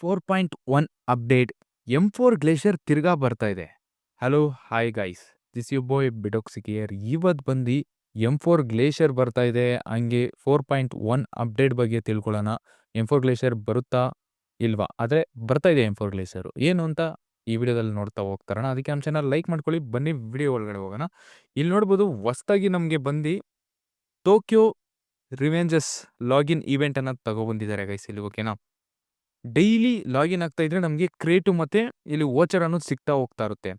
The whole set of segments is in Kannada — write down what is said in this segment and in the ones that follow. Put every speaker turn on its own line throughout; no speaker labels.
Four point one update M four glacier ತಿರ್ಗಾ ಬರ್ತಾ ಇದೆ. Hello, hi guys. This you boy ಬಿಡೋಕ್ಸಿಕಿಯರ್. ಇವತ್ತು ಬಂದು ಎಂ ಫೋರ್ ಗ್ಲೇಷಿಯರ್ ಬರ್ತಾ ಇದೆ. ಹಂಗೆ ಫೋರ್ ಪಾಯಿಂಟ್ ಒನ್ ಅಪ್ಡೇಟ್ ಬಗ್ಗೆ ತಿಳ್ಕೊಳ್ಳೋಣ. ಎಂ ಫೋರ್ ಗ್ಲೇಷಿಯರ್ ಬರುತ್ತಾ ಇಲ್ವಾ? ಆದರೆ ಬರ್ತಾ ಇದೆ ಎಂ ಫೋರ್ ಗ್ಲೇಷಿಯರು. ಏನು ಅಂತ ಈ ವಿಡಿಯೋದಲ್ಲಿ ನೋಡ್ತಾ ಹೋಗ್ತಾರಣ. ಅದಕ್ಕೆ ನಮ್ಮ ಚಾನಲ್ ಲೈಕ್ ಮಾಡ್ಕೊಳ್ಳಿ. ಬನ್ನಿ, ವಿಡಿಯೋ ಒಳಗಡೆ ಹೋಗೋಣ. ಇಲ್ಲಿ ನೋಡ್ಬೋದು ಹೊಸ್ತಾಗಿ ನಮಗೆ ಬಂದು ಟೋಕಿಯೋ ರಿವೆಂಜಸ್ ಲಾಗಿನ್ ಈವೆಂಟನ್ನು ತಗೊಬಂದಿದ್ದಾರೆ ಗೈಸ್ ಇಲ್ಲಿ, ಓಕೆನಾ? ಡೈಲಿ ಲಾಗಿನ್ ಆಗ್ತಾ ಇದ್ರೆ ನಮಗೆ ಕ್ರೇಟು ಮತ್ತೆ ಇಲ್ಲಿ ವೋಚರ್ ಅನ್ನೋದು ಸಿಗ್ತಾ ಹೋಗ್ತಾ ಇರುತ್ತೆ.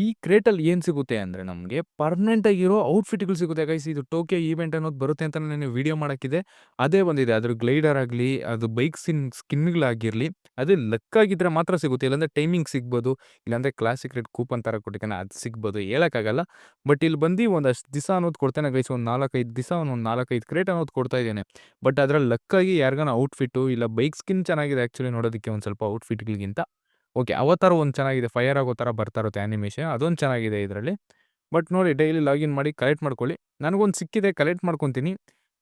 ಈ ಕ್ರೇಟಲ್ಲಿ ಏನು ಸಿಗುತ್ತೆ ಅಂದರೆ ನಮಗೆ ಪರ್ಮನೆಂಟ್ ಆಗಿರೋ ಔಟ್ಫಿಟ್ಗಳು ಸಿಗುತ್ತೆ. ಗೈಸ್ ಇದು ಟೋಕಿಯೋ ಈವೆಂಟ್ ಅನ್ನೋದು ಬರುತ್ತೆ ಅಂತ ನಾನು ವಿಡಿಯೋ ಮಾಡೋಕ್ಕಿದೆ. ಅದೇ ಬಂದಿದೆ ಅದ್ರ ಗ್ಲೈಡರ್ ಆಗಲಿ, ಅದು ಬೈಕ್ ಸಿನ್ ಸ್ಕಿನ್ಗಳಾಗಿರಲಿ ಅದೇ ಲಕ್ ಆಗಿದ್ರೆ ಮಾತ್ರ ಸಿಗುತ್ತೆ. ಇಲ್ಲಾಂದರೆ ಟೈಮಿಂಗ್ ಸಿಗ್ಬೋದು. ಇಲ್ಲಾಂದರೆ ಕ್ಲಾಸಿಕ್ ರೇಟ್ ಕೂಪನ್ ಥರ ಕೊಟ್ಟಿದ್ದಾನೆ, ಅದು ಸಿಗ್ಬೋದು. ಹೇಳೋಕ್ಕಾಗಲ್ಲ. ಬಟ್ ಇಲ್ಲಿ ಬಂದು ಒಂದಷ್ಟು ದಿವಸ ಅನ್ನೋದು ಕೊಡ್ತೇನೆ. ಗೈಸ್ ಒಂದು ನಾಲ್ಕೈದು ದಿವಸ ಒಂದು ನಾಲ್ಕೈದು ಕ್ರೇಟ್ ಅನ್ನೋದು ಕೊಡ್ತಾ ಇದ್ದೇನೆ. ಬಟ್ ಅದರ ಲಕ್ಕಾಗಿ ಯಾರಿಗಾನ ಔಟ್ಫಿಟ್ಟು ಇಲ್ಲ ಬೈಕ್ ಸ್ಕಿನ್ ಚೆನ್ನಾಗಿದೆ ಆ್ಯಕ್ಚುಲಿ ನೋಡೋದಕ್ಕೆ ಒಂದು ಸ್ವಲ್ಪ ಔಟ್ಫಿಟ್ಗಳಿಗಿಂತ ಓಕೆ ಅವತಾರ ಒಂದು ಚೆನ್ನಾಗಿದೆ ಫೈರ್ ಆಗೋ ಥರ ಬರ್ತಾ ಇರುತ್ತೆ ಆ್ಯನಿಮೇಷನ್ ಅದೊಂದು ಚೆನ್ನಾಗಿದೆ ಇದರಲ್ಲಿ. ಬಟ್ ನೋಡಿ, ಡೈಲಿ ಲಾಗಿನ್ ಮಾಡಿ, ಕಲೆಕ್ಟ್ ಮಾಡ್ಕೊಳ್ಳಿ. ನನಗೊಂದು ಸಿಕ್ಕಿದೆ, ಕಲೆಕ್ಟ್ ಮಾಡ್ಕೊತೀನಿ.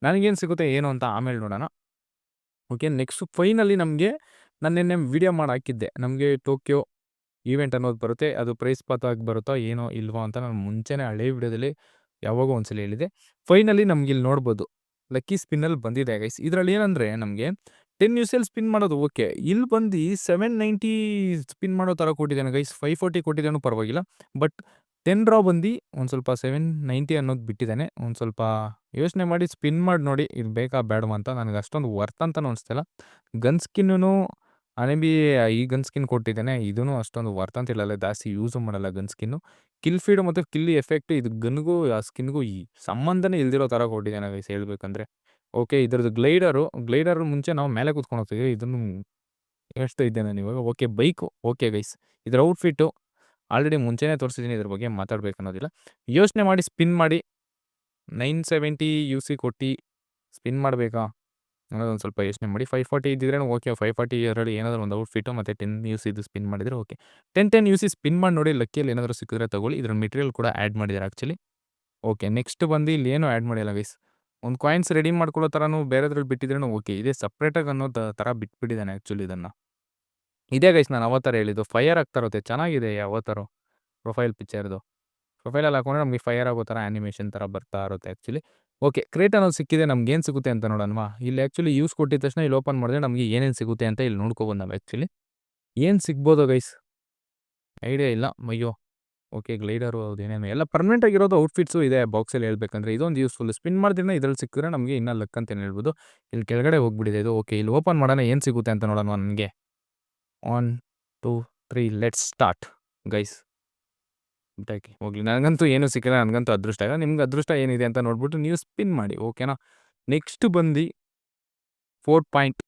ನನಗೇನು ಸಿಗುತ್ತೆ, ಏನು ಅಂತ ಆಮೇಲೆ ನೋಡೋಣ. ಓಕೆ, ನೆಕ್ಸ್ಟ್ ಫೈನಲಿ ನಮಗೆ ನಾನು ನಿನ್ನೆ ವಿಡಿಯೋ ಮಾಡಿ ಹಾಕಿದ್ದೆ. ನಮಗೆ ಟೋಕಿಯೋ ಈವೆಂಟ್ ಅನ್ನೋದು ಬರುತ್ತೆ, ಅದು ಪ್ರೈಸ್ ಪಾತಾಗಿ ಬರುತ್ತೋ, ಏನೋ ಇಲ್ವೋ ಅಂತ ನಾನು ಮುಂಚೆನೇ ಹಳೆ ವಿಡಿಯೋದಲ್ಲಿ ಯಾವಾಗೋ ಒಂದ್ಸಲ ಹೇಳಿದೆ ಫೈನಲಿ ನಮ್ಗೆ ಇಲ್ಲಿ ನೋಡ್ಬೋದು. ಲಕ್ಕಿ ಸ್ಪಿನ್ನಲ್ಲಿ ಬಂದಿದೆ ಗೈಸ್ ಇದರಲ್ಲಿ ಏನಂದರೆ ನಮಗೆ ಟೆನ್ ಯು ಸ್ಪಿನ್ ಮಾಡೋದು ಓಕೆ ಇಲ್ಲಿ ಬಂದು ಸೆವೆನ್ ನೈಂಟಿ ಸ್ಪಿನ್ ಮಾಡೋ ಥರ ಕೊಟ್ಟಿದ್ದಾನೆ ಗೈಸ್ ಫೈವ್ ಫೋರ್ಟಿ ಕೊಟ್ಟಿದ್ದಾನು ಪರವಾಗಿಲ್ಲ. ಬಟ್ ಟೆನ್ ಡ್ರಾ ಬಂದು ಒಂದು ಸ್ವಲ್ಪ ಸೆವೆನ್ ನೈಂಟಿ ಅನ್ನೋದು ಬಿಟ್ಟಿದ್ದಾನೆ. ಒಂದು ಸ್ವಲ್ಪ ಯೋಚನೆ ಮಾಡಿ ಸ್ಪಿನ್ ಮಾಡಿ ನೋಡಿ ಇದು ಬೇಕಾ ಬೇಡವಾ ಅಂತ. ನನಗೆ ಅಷ್ಟೊಂದು ವರ್ತ್ ಅಂತ ಅನಿಸ್ತಿಲ್ಲ. ಗನ್ ಸ್ಕಿನ್ನೂ ಅನೆಬಿ ಈ ಗನ್ ಸ್ಕಿನ್ ಕೊಟ್ಟಿದ್ದೇನೆ. ಇದೂ ಅಷ್ಟೊಂದು ವರ್ತ್ ಅಂತ ಹೇಳಲ್ಲ. ಜಾಸ್ತಿ ಯೂಸು ಮಾಡಲ್ಲ ಗನ್ ಸ್ಕಿನ್ನು ಕಿಲ್ ಫೀಡ್ ಮತ್ತು ಕಿಲ್ ಎಫೆಕ್ಟ್ ಇದು ಗನ್ಗೂ ಆ ಸ್ಕಿನ್ಗೂ ಈ ಸಂಬಂಧನೇ ಇಲ್ದಿರೋ ಥರ ಕೊಟ್ಟಿದ್ದಾನೆ ಗೈಸ್ ಹೇಳ್ಬೇಕಂದ್ರೆ. ಓಕೆ, ಇದ್ರದ್ದು ಗ್ಲೈಡರು, ಗ್ಲೈಡರ್ ಮುಂಚೆ ನಾವು ಮೇಲೆ ಕೂತ್ಕೊಂಡು ಹೋಗ್ತೀವಿ ಇದನ್ನು ಎಷ್ಟು ಇದ್ದೆ ನಾನು ಇವಾಗ ಓಕೆ, ಬೈಕು. Okay, guys. ಇದ್ರ ಔಟ್ಫಿಟ್ಟು ಆಲ್ರೆಡಿ ಮುಂಚೆನೇ ತೋರಿಸಿದ್ದೀನಿ. ಇದ್ರ ಬಗ್ಗೆ ಮಾತಾಡ್ಬೇಕು ಅನ್ನೋದಿಲ್ಲ. ಯೋಚನೆ ಮಾಡಿ, ಸ್ಪಿನ್ ಮಾಡಿ. ನೈನ್ ಸೆವೆಂಟಿ ಯು ಸಿ ಕೊಟ್ಟು ಸ್ಪಿನ್ ಮಾಡಬೇಕಾ? ಅನ್ನೋದೊಂದು ಸ್ವಲ್ಪ ಯೋಚನೆ ಮಾಡಿ. ಫೈವ್ ಫಾರ್ಟಿ ಇದ್ದಿದ್ರೆ ಓಕೆ, ಫೈವ್ ಫಾರ್ಟಿ ಅದರಲ್ಲಿ ಏನಾದರೂ ಒಂದು ಔಟ್ಫಿಟ್ಟು ಮತ್ತು ಟೆನ್ ಯು ಇದು ಸ್ಪಿನ್ ಮಾಡಿದರೆ okay. Ten ten U C spin ಮಾಡಿ ನೋಡಿ, ಲಕ್ಕಿಯಲ್ಲಿ ಏನಾದರೂ ಸಿಕ್ಕಿದ್ರೆ ತಗೊಳ್ಳಿ. ಇದ್ರ ಮೆಟೀರಿಯಲ್ ಕೂಡ ಆ್ಯಡ್ ಮಾಡಿದ್ದಾರೆ ಆ್ಯಕ್ಚುಲಿ. ಓಕೆ, ನೆಕ್ಸ್ಟ್ ಬಂದು ಇಲ್ಲಿ ಏನೂ ಆ್ಯಡ್ ಮಾಡಿಲ್ಲ ಗೈಸ್. ಒಂದು ಕಾಯಿನ್ಸ್ ರೆಡಿ ಮಾಡ್ಕೊಳ್ಳೋ ಥರನೂ ಬೇರೆದ್ರಲ್ಲಿ ಬಿಟ್ಟಿದ್ರೂ ಓಕೆ ಇದೇ ಸಪ್ರೇಟಾಗಿ ಅನ್ನೋ ಥರ ಬಿಟ್ಬಿಟ್ಟಿದ್ದಾನೆ ಆ್ಯಕ್ಚುಲಿ ಇದನ್ನು. ಇದೇ ಗೈಸ್ ನಾನು ಅವತಾರ ಹೇಳಿದ್ದು ಫೈರ್ ಆಗ್ತಾ ಇರುತ್ತೆ, ಚೆನ್ನಾಗಿದೆ ಅವತಾರು ಪ್ರೊಫೈಲ್ ಪಿಕ್ಚರ್ದು ಪ್ರೊಫೈಲಲ್ಲಿ ಹಾಕೊಂಡ್ರೆ ನಮಗೆ ಫೈರ್ ಆಗೋ ಥರ ಆ್ಯನಿಮೇಷನ್ ಥರ ಬರ್ತಾ ಇರುತ್ತೆ ಆ್ಯಕ್ಚುಲಿ ಓಕೆ ಕ್ರೇಟ್ ಅನ್ನೋದು ಸಿಕ್ಕಿದೆ, ನಮ್ಗೆ ಏನು ಸಿಗುತ್ತೆ ಅಂತ ನೋಡೋಣವಾ ಇಲ್ಲಿ ಆ್ಯಕ್ಚುಲಿ ಯೂಸ್ ಕೊಟ್ಟಿದ ತಕ್ಷಣ ಇಲ್ಲಿ ಓಪನ್ ಮಾಡಿದ್ರೆ ನಮಗೆ ಏನೇನು ಸಿಗುತ್ತೆ ಅಂತ ಇಲ್ಲಿ ನೋಡ್ಕೋಬೋದು ನಾವು ಆ್ಯಕ್ಚುಲಿ ಏನು ಸಿಗ್ಬೋದು ಗೈಸ್ ಐಡಿಯಾ ಇಲ್ಲ, ಅಯ್ಯೋ. ಓಕೆ, ಗ್ಲೈಡರು ಅದು ಏನೇನು. ಎಲ್ಲ ಪರ್ಮನೆಂಟ್ ಆಗಿರೋದು ಔಟ್ಫಿಟ್ಸು ಇದೆ ಬಾಕ್ಸಲ್ಲಿ ಹೇಳ್ಬೇಕಂದ್ರೆ, ಇದೊಂದು ಯೂಸ್ಫುಲ್ ಸ್ಪಿನ್ ಮಾಡಿದ್ರೆ ಇದ್ರಲ್ಲಿ ಸಿಕ್ಕಿದ್ರೆ ನಮಗೆ ಇನ್ನೂ ಲಕ್ ಅಂತ ಹೇಳ್ಬೋದು. ಇಲ್ಲಿ ಕೆಳಗಡೆ ಹೋಗ್ಬಿಟ್ಟಿದೆ ಇದು. ಓಕೆ, ಇಲ್ಲಿ ಓಪನ್ ಮಾಡೋಣ, ಏನು ಸಿಗುತ್ತೆ ಅಂತ ನೋಡೋಣ ನನಗೆ. One two three let's start guys ಬಿಟ್ಟಾಕಿ. ಹೋಗ್ಲಿ. ನನಗಂತೂ ಏನು ಸಿಕ್ಕಿಲ್ಲ, ನನಗಂತೂ ಅದೃಷ್ಟ ಇಲ್ಲ. ನಿಮ್ಗೆ ಅದೃಷ್ಟ ಏನಿದೆ ಅಂತ ನೋಡ್ಬಿಟ್ಟು ನೀವು ಸ್ಪಿನ್ ಮಾಡಿ, ಓಕೆನಾ? ನೆಕ್ಸ್ಟ್ ಬಂದು four point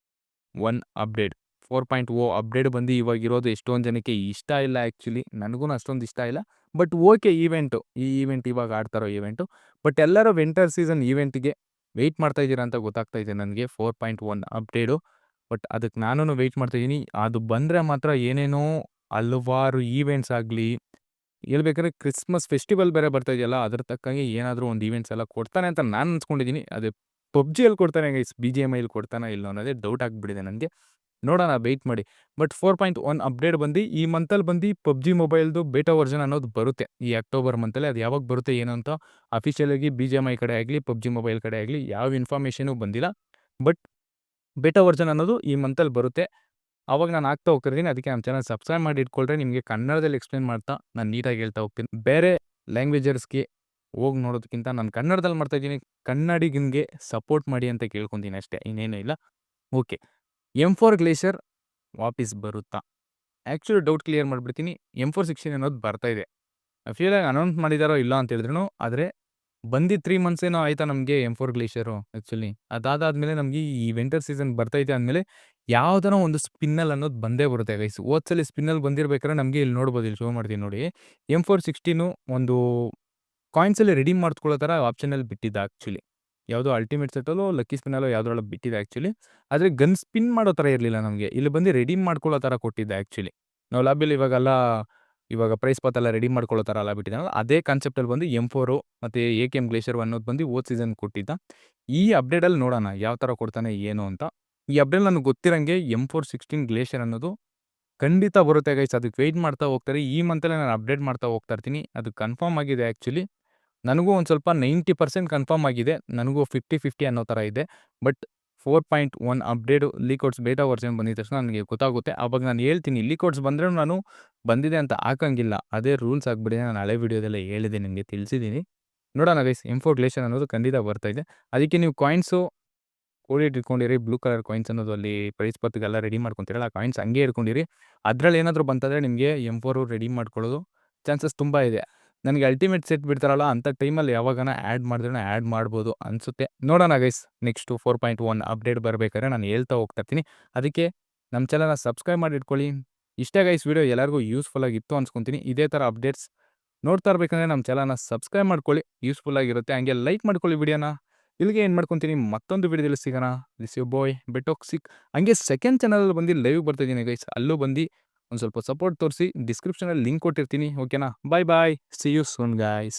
one update four point O update ಬಂದು ಇವಾಗ ಇರೋದು ಎಷ್ಟೊಂದು ಜನಕ್ಕೆ ಇಷ್ಟ ಇಲ್ಲ ಆ್ಯಕ್ಚುಲಿ. ನನಗೂ ಅಷ್ಟೊಂದು ಇಷ್ಟ ಇಲ್ಲ. But okay event. ಈ ಈವೆಂಟ್ ಇವಾಗ ಆಡ್ತಾರೋ ಈವೆಂಟು. ಬಟ್ ಎಲ್ಲರೂ ವಿಂಟರ್ ಸೀಸನ್ ಈವೆಂಟ್ಗೆ ವೆಯ್ಟ್ ಮಾಡ್ತಾ ಇದ್ದೀರಾ ಅಂತ ಗೊತ್ತಾಗ್ತಾ ಇದೆ ನನಗೆ four point one update. But ಅದಕ್ಕೆ ನಾನು ವೆಯ್ಟ್ ಮಾಡ್ತಾಯಿದ್ದೀನಿ ಅದು ಬಂದರೆ ಮಾತ್ರ ಏನೇನೋ ಹಲವಾರು ಈವೆಂಟ್ಸ್ ಆಗಲಿ ಹೇಳ್ಬೇಕಾದ್ರೆ ಕ್ರಿಸ್ಮಸ್ ಫೆಸ್ಟಿವಲ್ ಬೇರೆ ಬರ್ತಾ ಇದೆಯಲ್ಲ, ಅದ್ರ ತಕ್ಕಂಗೆ ಏನಾದರೂ ಒಂದು ಈವೆಂಟ್ಸ್ ಎಲ್ಲ ಕೊಡ್ತಾನೆ ಅಂತ ನಾನು ಅನ್ಸ್ಕೊಂಡಿದ್ದೀನಿ. ಅದೇ ಪಬ್ಜಿಯಲ್ಲಿ ಕೊಡ್ತಾನೆ, ಗೈಸ್. ಬಿ ಜಿ ಎಂ ಐಲಿ ಕೊಡ್ತಾನೆ ಇಲ್ಲ ಅನ್ನೋದೇ ಡೌಟ್ ಆಗಿಬಿಟ್ಟಿದೆ ನನಗೆ. ನೋಡೋಣ ವೆಯ್ಟ್ ಮಾಡಿ. But four point one update ಬಂದು, ಈ ಮಂತಲ್ಲಿ ಬಂದು ಪಬ್ಜಿ ಮೊಬೈಲ್ದು ಬೇಟಾ ವರ್ಜನ್ ಅನ್ನೋದು ಬರುತ್ತೆ. ಈ ಅಕ್ಟೋಬರ್ ಮಂತಲ್ಲಿ ಅದು ಯಾವಾಗ ಬರುತ್ತೆ, ಏನು ಅಂತ ಅಫಿಷಿಯಲಾಗಿ ಬಿ ಜಿ ಎಂ ಐ ಕಡೆ ಆಗಲಿ, ಪಬ್ಜಿ ಮೊಬೈಲ್ ಕಡೆ ಆಗಲಿ ಯಾವ ಇನ್ಫಾರ್ಮೇಷನು ಬಂದಿಲ್ಲ. ಬಟ್ ಬೇಟಾ ವರ್ಜನ್ ಅನ್ನೋದು ಈ ಮಂತಲ್ಲಿ ಬರುತ್ತೆ. ಅವಾಗ ನಾನು ಆಗ್ತಾ ಹೋಗ್ತಿರ್ತೀನಿ. ಅದಕ್ಕೆ ನಮ್ಮ ಚಾನಲ್ ಸಬ್ಸ್ಕ್ರೈಬ್ ಮಾಡಿ ಇಟ್ಕೊಳ್ರೆ. ನಿಮಗೆ ಕನ್ನಡದಲ್ಲಿ ಎಕ್ಸ್ಪ್ಲೇನ್ ಮಾಡ್ತಾ ನಾನು ನೀಟಾಗಿ ಹೇಳ್ತಾ ಹೋಗ್ತೀನಿ. ಬೇರೆ ಲ್ಯಾಂಗ್ವೇಜರ್ಸ್ಗೆ ಹೋಗಿ ನೋಡೋದಕ್ಕಿಂತ ನಾನು ಕನ್ನಡದಲ್ಲಿ ಮಾಡ್ತಾ ಇದ್ದೀನಿ. ಕನ್ನಡಿಗನಿಗೆ ಸಪೋರ್ಟ್ ಮಾಡಿ ಅಂತ ಕೇಳ್ಕೊತೀನಿ ಅಷ್ಟೇ. ಇನ್ನೇನೂ ಇಲ್ಲ. ಓಕೆ ಎಂ ಫೋರ್ ಗ್ಲೇಷಿಯರ್ ವಾಪಸ್ ಬರುತ್ತಾ? ಆ್ಯಕ್ಚುಲಿ ಡೌಟ್ ಕ್ಲಿಯರ್ ಮಾಡಿಬಿಡ್ತೀನಿ. ಎಂ ಫೋರ್ ಸಿಕ್ಸ್ಟೀನ್ ಅನ್ನೋದು ಬರ್ತಾ ಇದೆ. ಫೀಲಾಗಿ ಅನೌನ್ಸ್ ಮಾಡಿದಾರೋ ಇಲ್ಲ ಅಂತ ಹೇಳಿದ್ರು ಆದರೆ ಬಂದಿದ್ದ ತ್ರೀ ಮಂತ್ಸ್ ಏನೋ ಆಯ್ತಾ ನಮಗೆ ಎಂ ಫೋರ್ ಗ್ಲೇಷಿಯರು ಆ್ಯಕ್ಚುಲಿ ಅದಾದಮೇಲೆ ನಮಗೆ ಈ ವಿಂಟರ್ ಸೀಸನ್ ಬರ್ತೈತೆ ಅಂದಮೇಲೆ ಯಾವುದೋ ಒಂದು ಸ್ಪಿನ್ನಲ್ ಅನ್ನೋದು ಬಂದೇ ಬರುತ್ತೆ ಗೈಸ್ ಓದ್ಸಲಿ ಸ್ಪಿನ್ನಲ್ ಬಂದಿರ್ಬೇಕಾದ್ರೆ ನಮಗೆ ಇಲ್ಲಿ ನೋಡ್ಬೋದು, ಇಲ್ಲಿ ಶೋ ಮಾಡ್ತೀನಿ ನೋಡಿ. ಎಂ ಫೋರ್ ಸಿಕ್ಸ್ಟೀನು ಒಂದು ಕಾಯಿನ್ಸಲ್ಲಿ ರೆಡಿ ಮಾಡ್ಕೊಳ್ಳೋ ಥರ ಆಪ್ಷನಲ್ಲಿ ಬಿಟ್ಟಿದ್ದ ಆ್ಯಕ್ಚುಲಿ ಯಾವುದೋ ಅಲ್ಟಿಮೇಟ್ ಸೆಟ್ಟಲ್ಲೋ ಲಕ್ಕಿ ಸ್ಪಿನ್ನಲ್ಲೋ ಯಾವುದ್ರೊಳಗೆ ಬಿಟ್ಟಿದೆ ಆ್ಯಕ್ಚುಲಿ ಆದರೆ ಗನ್ ಸ್ಪಿನ್ ಮಾಡೋ ಥರ ಇರಲಿಲ್ಲ ನಮಗೆ. ಇಲ್ಲಿ ಬಂದು ರೆಡಿ ಮಾಡ್ಕೊಳ್ಳೋ ಥರ ಕೊಟ್ಟಿದ್ದೆ ಆ್ಯಕ್ಚುಲಿ ನಾವು ಲಾಬಿಯಲ್ಲಿ ಇವಾಗೆಲ್ಲ, ಇವಾಗ ಪ್ರೈಸ್ ಪಾತೆಲ್ಲ ರೆಡಿ ಮಾಡ್ಕೊಳ್ಳೋ ಥರ ಎಲ್ಲ ಬಿಟ್ಟಿದ್ದಾನಲ್ಲ ಅದೇ ಕಾನ್ಸೆಪ್ಟಲ್ಲಿ ಬಂದು ಎಂ ಫೋರು ಮತ್ತು ಎ ಕೆ ಎಂ ಗ್ಲೇಷಿಯರ್ ಅನ್ನೋದು ಬಂದು ಓದ್ ಸೀಸನ್ ಕೊಟ್ಟಿದ್ದ. ಈ ಅಪ್ಡೇಟಲ್ಲಿ ನೋಡೋಣ ಯಾವ ಥರ ಕೊಡ್ತಾನೆ ಏನು ಅಂತ. ಈ ಅಪ್ಡೇಟ್ ನನಗೆ ಗೊತ್ತಿರಂಗೆ ಎಂ ಫೋರ್ ಸಿಕ್ಸ್ಟೀನ್ ಗ್ಲೇಷಿಯರ್ ಅನ್ನೋದು ಖಂಡಿತ ಬರುತ್ತೆ ಗೈಸ್ ಅದಕ್ಕೆ ವೆಯ್ಟ್ ಮಾಡ್ತಾ ಹೋಗ್ತಾರೆ. ಈ ಮಂತಲ್ಲೇ ನಾನು ಅಪ್ಡೇಟ್ ಮಾಡ್ತಾ ಹೋಗ್ತಾ ಇರ್ತೀನಿ. ಅದು ಕನ್ಫರ್ಮ್ ಆಗಿದೆ ಆ್ಯಕ್ಚುಲಿ ನನಗೂ ಒಂದು ಸ್ವಲ್ಪ ನೈಂಟಿ ಪರ್ಸೆಂಟ್ ಕನ್ಫರ್ಮ್ ಆಗಿದೆ. ನನಗೂ ಫಿಫ್ಟಿ ಫಿಫ್ಟಿ ಅನ್ನೋ ಥರ ಇದೆ. But four point one update ಲೀಕೋಡ್ಸ್ beta version ಬಂದಿದ ತಕ್ಷಣ ನನಗೆ ಗೊತ್ತಾಗುತ್ತೆ. ಆವಾಗ ನಾನು ಹೇಳ್ತೀನಿ ಲೀಕೋಡ್ಸ್ ಬಂದರೆ ನಾನು ಬಂದಿದೆ ಅಂತ ಹಾಕಂಗಿಲ್ಲ. ಅದೇ ರೂಲ್ಸ್ ಆಗಿಬಿಟ್ಟಿದೆ. ನಾನು ಹಳೆ ವೀಡಿಯೋದೆಲ್ಲ ಹೇಳಿದೆ, ನಿಮಗೆ ತಿಳಿಸಿದ್ದೀನಿ. ನೋಡೋಣ ಗೈಸ್ ಇನ್ಫೋಗ್ಲೇಷನ್ ಅನ್ನೋದು ಖಂಡಿತ ಬರ್ತಾ ಇದೆ. ಅದಕ್ಕೆ ನೀವು ಕಾಯಿನ್ಸು ಕೋಳಿ ಇಟ್ಕೊಂಡಿರಿ ಬ್ಲೂ ಕಲರ್ ಕಾಯಿನ್ಸ್ ಅನ್ನೋದು ಅಲ್ಲಿ ಪ್ರೈಸ್ ಪತ್ತಿಗೆಲ್ಲ ರೆಡಿ ಮಾಡ್ಕೊತೀರಲ್ಲ, ಆ ಕಾಯಿನ್ಸ್ ಹಂಗೆ ಇಟ್ಕೊಂಡಿರಿ. ಅದರಲ್ಲಿ ಏನಾದರೂ ಬಂತಂದರೆ ನಿಮಗೆ ಎಂ ಫೋರು ರೆಡಿ ಮಾಡ್ಕೊಳ್ಳೋದು ಚಾನ್ಸಸ್ ತುಂಬ ಇದೆ. ನನಗೆ ಅಲ್ಟಿಮೇಟ್ ಸೆಟ್ ಬಿಡ್ತಾರಲ್ಲ ಅಂಥ ಟೈಮಲ್ಲಿ ಯಾವಾಗನ ಆ್ಯಡ್ ಮಾಡಿದ್ರೆ ಆ್ಯಡ್ ಮಾಡ್ಬೋದು ಅನಿಸುತ್ತೆ. ನೋಡೋಣ guys next four point one update ಬರಬೇಕಾದ್ರೆ ನಾನು ಹೇಳ್ತಾ ಹೋಗ್ತಾ ಇರ್ತೀನಿ. ಅದಕ್ಕೆ ನಮ್ಮ ಚಾನಲ್ನ ಸಬ್ಸ್ಕ್ರೈಬ್ ಮಾಡಿ ಇಟ್ಕೊಳ್ಳಿ. ಇಷ್ಟೇ ಗೈಸ್ ವಿಡಿಯೋ ಎಲ್ಲರಿಗೂ ಯೂಸ್ಫುಲ್ ಆಗಿತ್ತು ಅನ್ಸ್ಕೊತೀನಿ. ಇದೇ ಥರ ಅಪ್ಡೇಟ್ಸ್ ನೋಡ್ತಾ ಇರ್ಬೇಕಂದ್ರೆ ನಮ್ಮ ಚಾನಲ್ನ ಸಬ್ಸ್ಕ್ರೈಬ್ ಮಾಡ್ಕೊಳ್ಳಿ. ಯೂಸ್ಫುಲ್ ಆಗಿರುತ್ತೆ. ಹಂಗೆ ಲೈಕ್ ಮಾಡ್ಕೊಳ್ಳಿ ವಿಡಿಯೋನ ಇಲ್ಲಿಗೆ ಏನು ಮಾಡ್ಕೊತೀನಿ, ಮತ್ತೊಂದು ವಿಡಿಯೋದಲ್ಲಿ ಸಿಗೋಣ. ದಿಸ್ ಯು ಬಾಯ್ ಬೆಟೋಕ್ಸಿಕ್ ಹಂಗೆ ಸೆಕೆಂಡ್ ಚಾನಲಲ್ಲಿ ಬಂದು ಲೈವ್ ಬರ್ತಿದ್ದೀನಿ ಗೈಸ್ ಅಲ್ಲೂ ಬಂದು ಒಂದು ಸ್ವಲ್ಪ ಸಪೋರ್ಟ್ ತೋರಿಸಿ ಡಿಸ್ಕ್ರಿಪ್ಷನಲ್ಲಿ ಲಿಂಕ್ ಕೊಟ್ಟಿರ್ತೀನಿ ಓಕೆನಾ bye bye see you soon guys